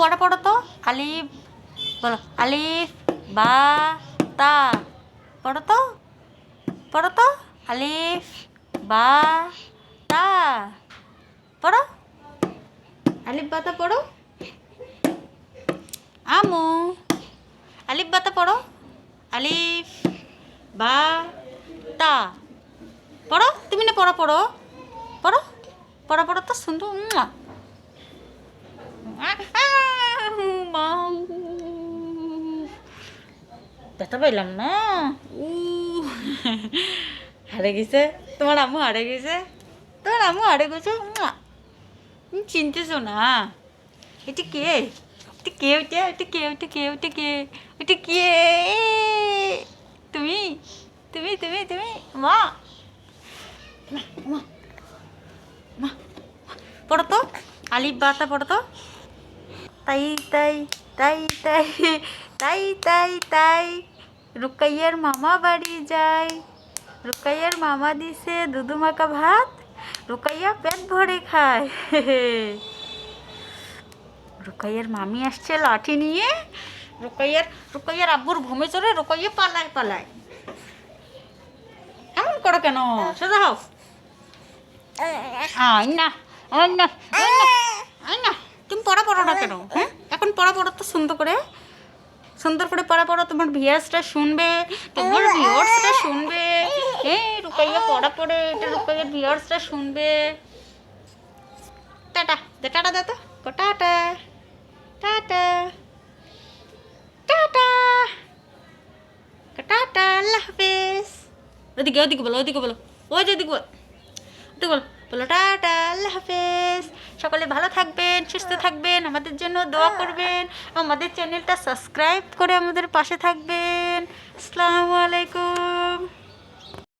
বড় পড়ো তো? আলিফ বলো। আলিফ বা তা। পড়ো তো? পড়ো তো? আলিফ বা তা। পড়ো? আলিফ বাতা পড়ো? আমু। আলিফ বাতা পড়ো? আলিফ বা তা। পড়ো? তুমি না পড়ো পড়ো। পড়ো? পড়ো পড়ো তো। মাউ। ব্যথা পাইলাম না? উ হারে গেছে। তোমার আম্মু হারে গেছে। তোমার আম্মু হারে গেছে। চিনতেছো না? এটা কে? এটা কে ওইটা? এটা কে? ওইটা কে? ওইটা কে? ওইটা কে? তুমি? তুমি? তুমি? তুমি? মা। মা, মা আলিফ বাতা পড়ো তো। তাই তাই তাই তাই তাই তাই তাই। রুকাইয়ার মামা বাড়ি যায়। রুকাইয়ার মামা দিছে দুধু মাখা ভাত। রুকাইয়া পেট ভরে খায়। রুকাইয়ার মামি আসছে লাঠি নিয়ে। রুকাইয়ার রুকাইয়ার আব্বুর ঘুমে চড়ে রুকাইয়া পালায় পালায়। এমন করো কেন? সোজা আয় না না না। পড়া না কেন হ্যাঁ? এখন পড়া পড়ো তো সুন্দর করে। সুন্দর করে পড়া পড়ো তোমার ভিয়ার্সটা শুনবে তোমার ভিউয়ার্সটা শুনবে। এই রুকাইয়া পড়া পড়ে এটা রুকাইয়ার ভিউয়ার্সটা শুনবে। টাটা দে টাটা দে তো tata tata tata tata Allah হাফেজ। ওদিকে ওদিকে বলো ওদিকে বলো ওই যে ওদিকে বলো ওদিকে বলো বলো টাটা আল্লাহ হাফেজ। সকলে ভালো থাকবেন, সুস্থ থাকবেন, আমাদের জন্য দোয়া করবেন, আমাদের চ্যানেলটা সাবস্ক্রাইব করে আমাদের পাশে থাকবেন। আসসালামু আলাইকুম।